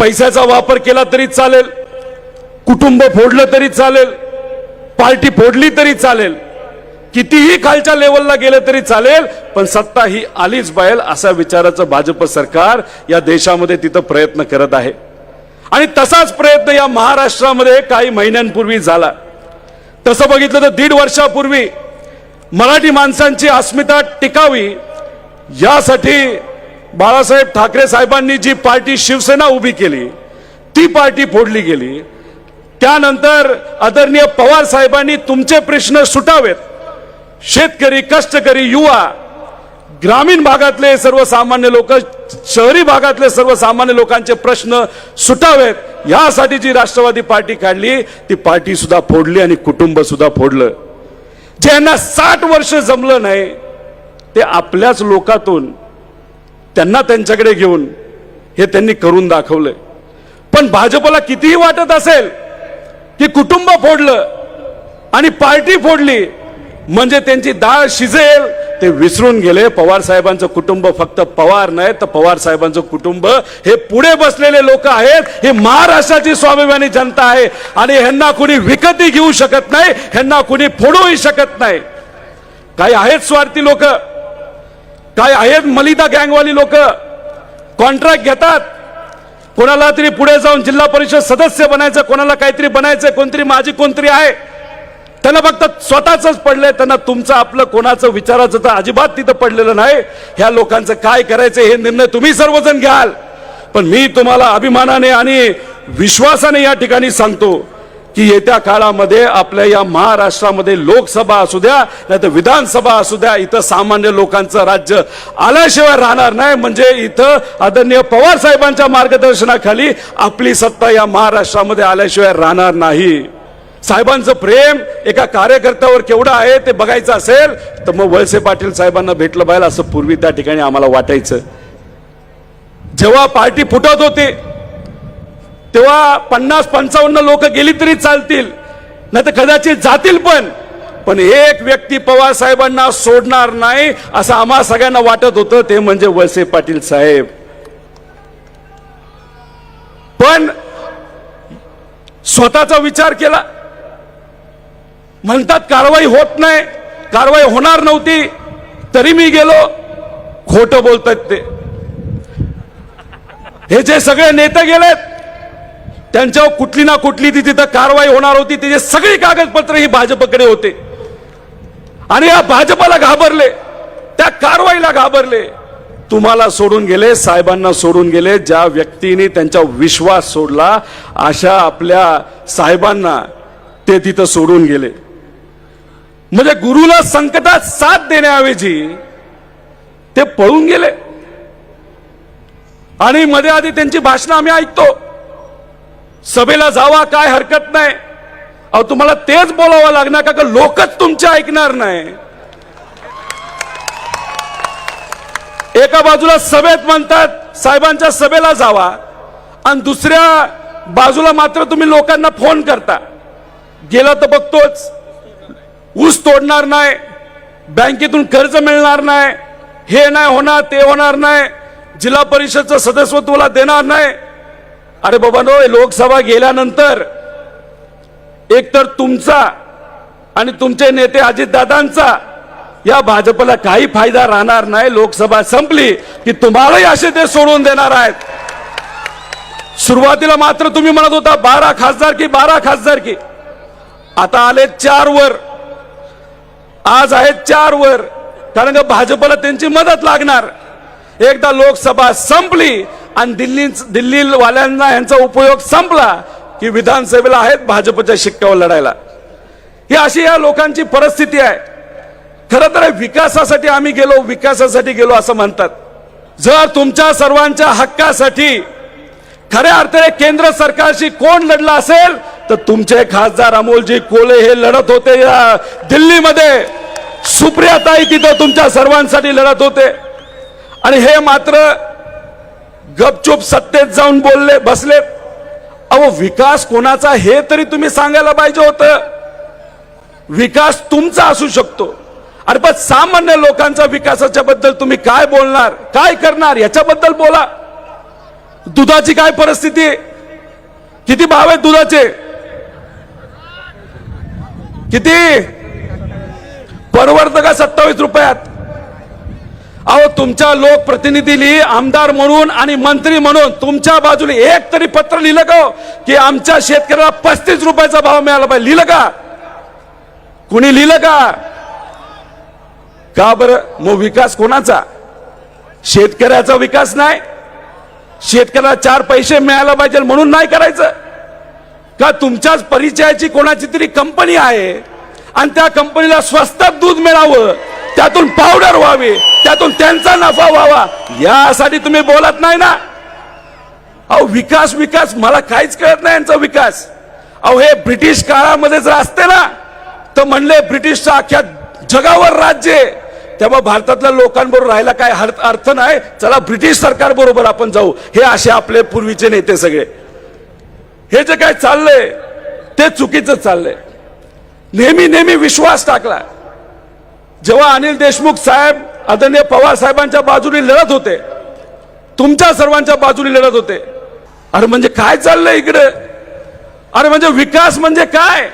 पैशाचा वापर केला तरी चालेल. कुटुंब फोडलं तरी चालेल. पार्टी फोडली तरी चालेल. कितीही खालच्या लेवलला गेलं तरी चालेल पण सत्ता ही आलीच पाहिजे असा विचाराचं भाजप सरकार या देशामध्ये तिथं प्रयत्न करत आहे. आणि तसाच प्रयत्न या महाराष्ट्रामध्ये काही महिन्यांपूर्वी झाला. तसं बघितलं तर दीड वर्षापूर्वी मराठी माणसांची अस्मिता टिकावी यासाठी बाळासाहेब ठाकरे साहेबांनी जी पार्टी शिवसेना उभी केली ती पार्टी फोडली गेली. त्यानंतर आदरणीय पवार साहेबांनी तुमचे प्रश्न सुटावेत. शेतकरी कष्टकरी युवा ग्रामीण भागातले सर्वसामान्य लोक शहरी भागातले सर्वसामान्य लोकांचे प्रश्न सुटावेत. यासाठी जी राष्ट्रवादी पार्टी काढली ती पार्टी सुद्धा फोडली आणि कुटुंब सुद्धा फोडलं. ज्यांना साठ वर्ष जमलं नाही ते आपल्याच लोकातून त्यांना त्यांच्याकडे घेऊन हे त्यांनी करून दाखवलंय. पण भाजपला कितीही वाटत असेल की कुटुंब फोडलं आणि पार्टी फोडली म्हणजे त्यांची डाळ शिजेल ते विसरून गेले. पवार साहेबांचं कुटुंब फक्त पवार नाही तर पवार साहेबांचं कुटुंब हे पुढे बसलेले लोक आहेत. हे महाराष्ट्राची स्वाभिमानी जनता आहे. आणि ह्यांना कुणी विकतही घेऊ शकत नाही ह्यांना कुणी फोडूही शकत नाही. काही आहेत स्वार्थी लोक? काय आहेत मलिदा गँगवाली लोक? कॉन्ट्रॅक्ट घेतात. कोणाला तरी पुढे जाऊन जिल्हा परिषद सदस्य बनायचं कोणाला काहीतरी बनायचं कोणतरी माझी कोणतरी आहे. त्यांना फक्त स्वतःच पडलंय त्यांना तुमचं आपलं कोणाचं विचाराचं तर अजिबात तिथं पडलेलं नाही. ह्या लोकांचं काय करायचं हे निर्णय तुम्ही सर्वजण घ्याल. पण मी तुम्हाला अभिमानाने आणि विश्वासाने या ठिकाणी सांगतो की येत्या काळामध्ये आपल्या या महाराष्ट्रामध्ये लोकसभा असू द्या नाही तर विधानसभा असू द्या इथं सामान्य लोकांचं राज्य आल्याशिवाय राहणार नाही. म्हणजे इथं आदरणीय पवार साहेबांच्या मार्गदर्शनाखाली आपली सत्ता या महाराष्ट्रामध्ये आल्याशिवाय राहणार नाही. साहेबांचं प्रेम एका कार्यकर्त्यावर केवढं आहे ते बघायचं असेल तर मग वळसे पाटील साहेबांना भेटलं पाहिजे असं पूर्वी त्या ठिकाणी आम्हाला वाटायचं. जेव्हा पार्टी फुटत होती तेव्हा पन्नास पंचावन्न लोक गेली तरी चालतील. नाही तर कदाचित जातील पण. पण एक व्यक्ती पवार साहेबांना सोडणार नाही असं आम्हा सगळ्यांना वाटत होतं ते म्हणजे वळसे पाटील साहेब. पण स्वतःचा विचार केला. म्हणतात कारवाई होत नाही कारवाई होणार नव्हती तरी मी गेलो. खोट बोलतात ते. हे जे सगळे नेते गेलेत त्यांच्यावर कुठली ना कुठली ती तिथं कारवाई होणार होती. तिचे सगळी कागदपत्र ही भाजपकडे होते. आणि या भाजपला घाबरले. त्या कारवाईला घाबरले. तुम्हाला सोडून गेले साहेबांना सोडून गेले ज्या व्यक्तीने त्यांचा विश्वास सोडला अशा आपल्या साहेबांना ते तिथं सोडून गेले. म्हणजे गुरुला संकटात साथ देण्याऐवजी ते पळून गेले. आणि मध्ये आधी त्यांची भाषणं आम्ही ऐकतो. सभेला जावा काय हरकत नाही. अहो तुम्हाला तेच बोलावं लागणार का लोकच तुमचे ऐकणार नाही? एका बाजूला सभेत म्हणतात साहेबांच्या सभेला जावा आणि दुसऱ्या बाजूला मात्र तुम्ही लोकांना फोन करता. गेला तर बघतोच ऊस तोडणार नाही बँकेतून कर्ज मिळणार नाही हे नाही होणार ते होणार नाही जिल्हा परिषदचं सदस्यत्वाला देणार नाही अरे बाबा नो लोकसभा गेल्यानंतर एकतर तुमचा आणि तुमचे नेते अजितदादांचा या भाजपला काही फायदा राहणार नाही. लोकसभा संपली की तुम्हालाही असे ते सोडून देणार आहेत. सुरुवातीला मात्र तुम्ही म्हणत होता बारा खासदार की बारा खासदार की. आता आले चार वर. आज आहेत चार वर. कारण का भाजपला त्यांची मदत लागणार. एकदा लोकसभा संपली आणि दिल्ली दिल्लीवाल्यांना यांचा उपयोग संपला की विधानसभेला आहेत भाजपच्या शिक्क्यावर लढायला. ही अशी या लोकांची परिस्थिती आहे. खरं तर विकासासाठी आम्ही गेलो विकासासाठी गेलो असं म्हणतात. जर तुमच्या सर्वांच्या हक्कासाठी खऱ्या अर्थाने केंद्र सरकारशी कोण लढला असेल तर तुमचे खासदार अमोलजी कोले हे लढत होते या दिल्लीमध्ये. सुप्रियाताई तिथं तुमच्या सर्वांसाठी लढत होते. आणि हे मात्र गपचूप सत्तेत जाऊन बोलले बसले. अहो विकास कोणाचा हे तरी तुम्ही सांगायला पाहिजे होतं. विकास तुमचा असू शकतो. अरे पण सामान्य लोकांचा विकासाच्या बद्दल तुम्ही काय बोलणार? काय करणार? याच्याबद्दल बोला. दुधाची काय परिस्थिती? आहे किती भाव आहेत दुधाचे? किती? परवडतं का सत्तावीस रुपयात? अहो तुमच्या लोकप्रतिनिधीली आमदार म्हणून आणि मंत्री म्हणून तुमच्या बाजूने एक तरी पत्र लिहिलं का हो? की आमच्या शेतकऱ्याला पस्तीस रुपयाचा भाव मिळाला पाहिजे. लिहिलं का? कुणी लिहिलं का? का बरं? मग विकास कोणाचा? शेतकऱ्याचा विकास नाही. शेतकऱ्याला चार पैसे मिळायला पाहिजे म्हणून नाही करायचं. का तुमच्याच परिचयाची कोणाची तरी कंपनी आहे? आणि त्या कंपनीला स्वस्तात दूध मिळावं त्यातून पावडर व्हावी त्यातून त्यांचा नफा व्हावा यासाठी तुम्ही बोलत नाही ना? अहो विकास विकास मला काहीच कळत नाही यांचा विकास. अहो हे ब्रिटिश काळामध्ये जर असते ना? तर म्हणले ब्रिटिशचं अख्ख्या जगावर राज्य आहे. तेव्हा भारतातल्या लोकांबरोबर राहायला काय अर्थ नाही. चला ब्रिटिश सरकार बरोबर आपण जाऊ. हे असे आपले पूर्वीचे नेते सगळे. हे जे काय चाललंय ते चुकीचं चाललंय. नेहमी नेहमी विश्वास टाकला. जेव्हा अनिल देशमुख साहेब आदरणीय पवार साहेबांच्या बाजूने लढत होते तुमच्या सर्वांच्या बाजूने लढत होते. अरे म्हणजे काय चाललंय इकडे? अरे म्हणजे विकास म्हणजे काय?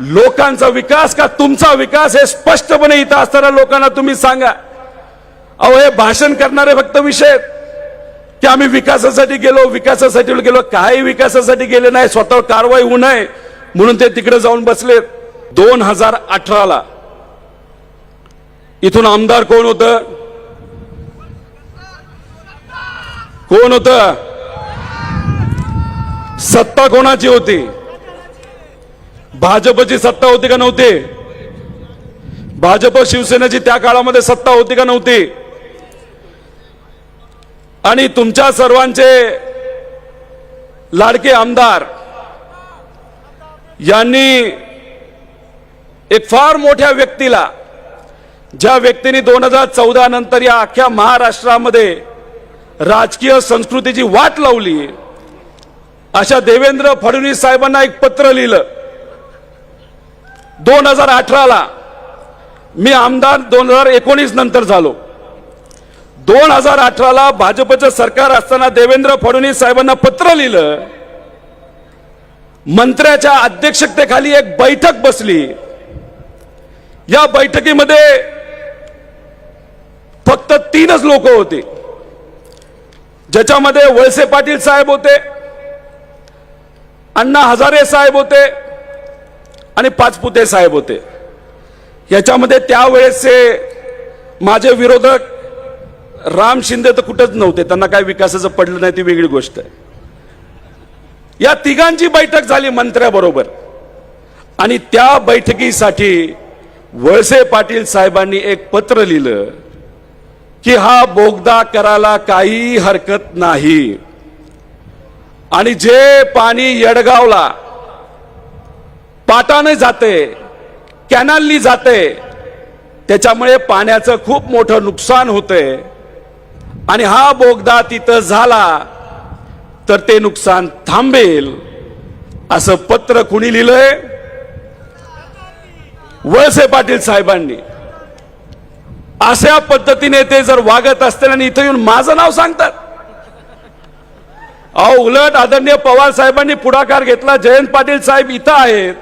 लोकांचा विकास का तुमचा विकास हे स्पष्टपणे इथं असताना लोकांना तुम्ही सांगा. अहो हे भाषण करणारे फक्त विषय की आम्ही विकासासाठी गेलो विकासासाठी गेलो काही विकासासाठी गेले नाही स्वतःवर कारवाई होऊ नये म्हणून ते तिकडे जाऊन बसले दोन हजार अठराला इथून आमदार कोण होत? कोण होत? सत्ता कोणाची होती? भाजपची सत्ता होती का नव्हती? भाजप शिवसेनेची त्या काळामध्ये सत्ता होती का नव्हती? आणि तुमच्या सर्वांचे लाडके आमदार यांनी एक फार मोठ्या व्यक्तीला ज्या व्यक्तीने दोन हजार चौदा नंतर या अख्ख्या महाराष्ट्रामध्ये राजकीय संस्कृतीची वाट लावली अशा देवेंद्र फडणवीस साहेबांना एक पत्र लिहिलं. दोन हजार अठराला मी आमदार दोन हजार एकोणीस नंतर झालो. दोन हजार अठराला भाजपचं सरकार असताना देवेंद्र फडणवीस साहेबांना पत्र लिहिलं. मंत्र्याच्या अध्यक्षतेखाली एक बैठक बसली. या बैठकीमध्ये फक्त तीनच लोक होते. ज्याच्यामध्ये वळसे पाटील साहेब होते अण्णा हजारे साहेब होते आणि पाचपुते साहेब होते. याच्यामध्ये त्यावेळेसचे माझे विरोधक राम शिंदे तर कुठंच नव्हते त्यांना काय विकासाचं पडलं नाही ती वेगळी गोष्ट आहे. या तिघांची बैठक झाली मंत्र्याबरोबर. आणि त्या बैठकीसाठी वळसे पाटील साहेबांनी एक पत्र लिहिलं की हा बोगदा करायला काही हरकत नाही. आणि जे पाणी येडगावला पाटाने जाते कॅनलनी जाते त्याच्यामुळे पाण्याचं खूप मोठं नुकसान होतंय आणि हा बोगदा तिथं झाला तर ते नुकसान थांबेल असं पत्र कुणी लिहिलंय? वळसे पाटील साहेबांनी. अशा पद्धतीने ते जर वागत असतील आणि इथं येऊन माझं नाव सांगतात. अहो उलट आदरणीय पवार साहेबांनी पुढाकार घेतला. जयंत पाटील साहेब इथं आहेत.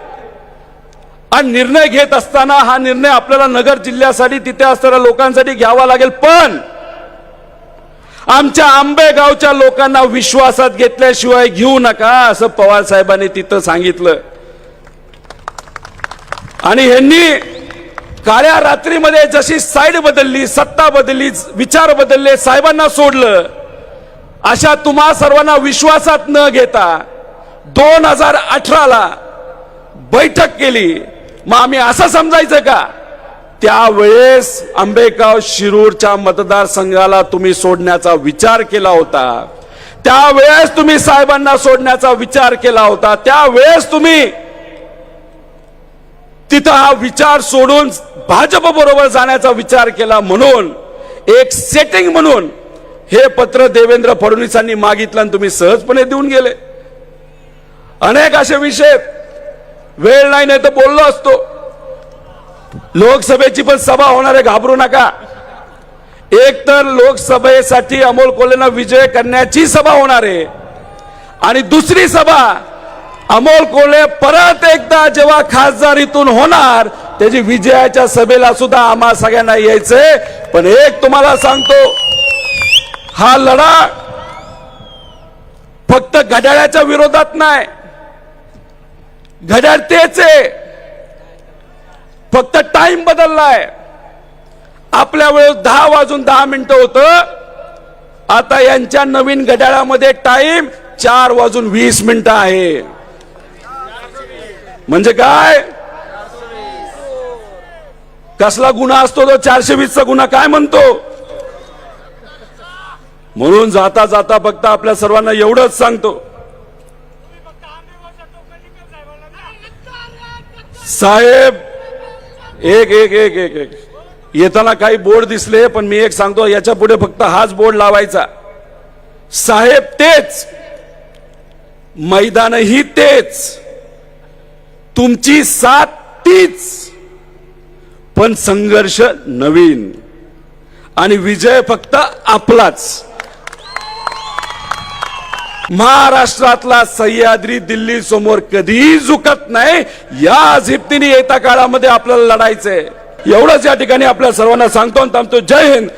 आणि निर्णय घेत असताना हा निर्णय आपल्याला नगर जिल्ह्यासाठी तिथे असणाऱ्या लोकांसाठी घ्यावा लागेल. पण आमच्या आंबेगावच्या लोकांना विश्वासात घेतल्याशिवाय घेऊ नका असं पवार साहेबांनी तिथं सांगितलं. आणि ह्यांनी काळ्या रात्रीमध्ये जशी साईड बदलली सत्ता बदलली विचार बदलले साहेबांना सोडलं अशा तुम्हा सर्वांना विश्वासात न घेता दोन हजार अठराला बैठक केली. मग आम्ही असं समजायचं का? त्यावेळेस आंबेगाव शिरूरच्या मतदारसंघाला तुम्ही सोडण्याचा विचार केला होता. त्यावेळेस तुम्ही साहेबांना सोडण्याचा विचार केला होता. त्यावेळेस तुम्ही तिथं हा विचार सोडून भाजप बरोबर जाण्याचा विचार केला म्हणून एक सेटिंग म्हणून हे पत्र देवेंद्र फडणवीसांनी मागितलं आणि तुम्ही सहजपणे देऊन गेले. अनेक असे विषय वेळ नाही नाही तर बोललो असतो. लोकसभेची पण सभा होणार आहे घाबरू नका. एक तर लोकसभेसाठी अमोल कोल्हेंना विजय करण्याची सभा होणार आहे आणि दुसरी सभा अमोल कोल्हे परत एकदा जेव्हा खासदारीतून होणार त्याची विजयाच्या सभेला सुद्धा आम्हा सगळ्यांना यायचंय. पण एक तुम्हाला सांगतो हा लढा फक्त घड्याळाच्या विरोधात नाही घड्याळ तेच आहे. फक्त टाइम बदललाय. आपल्या वेळेस दहा वाजून दहा मिनिटं होतं. आता यांच्या नवीन घड्याळामध्ये टाइम चार वाजून वीस मिनिटं आहे. म्हणजे काय? कसला गुन्हा असतो तो? चारशे वीसचा गुन्हा काय म्हणतो? म्हणून जाता जाता फक्त आपल्या सर्वांना एवढंच सांगतो. साहेब एक एक एक एक एक. येताना काही बोर्ड दिसले पण मी एक सांगतो याच्यापुढे फक्त हाच बोर्ड लावायचा. साहेब तेच. मैदानही तेच. तुमची साथ तीच. पण संघर्ष नवीन. आणि विजय फक्त आपलाच. महाराष्ट्रातला सह्याद्री दिल्ली समोर कधीही झुकत नाही या झिप्तीने येत्या काळामध्ये आपल्याला लढायचंय. एवढंच या ठिकाणी आपल्या सर्वांना सांगतो आणि थांबतो. जय हिंद.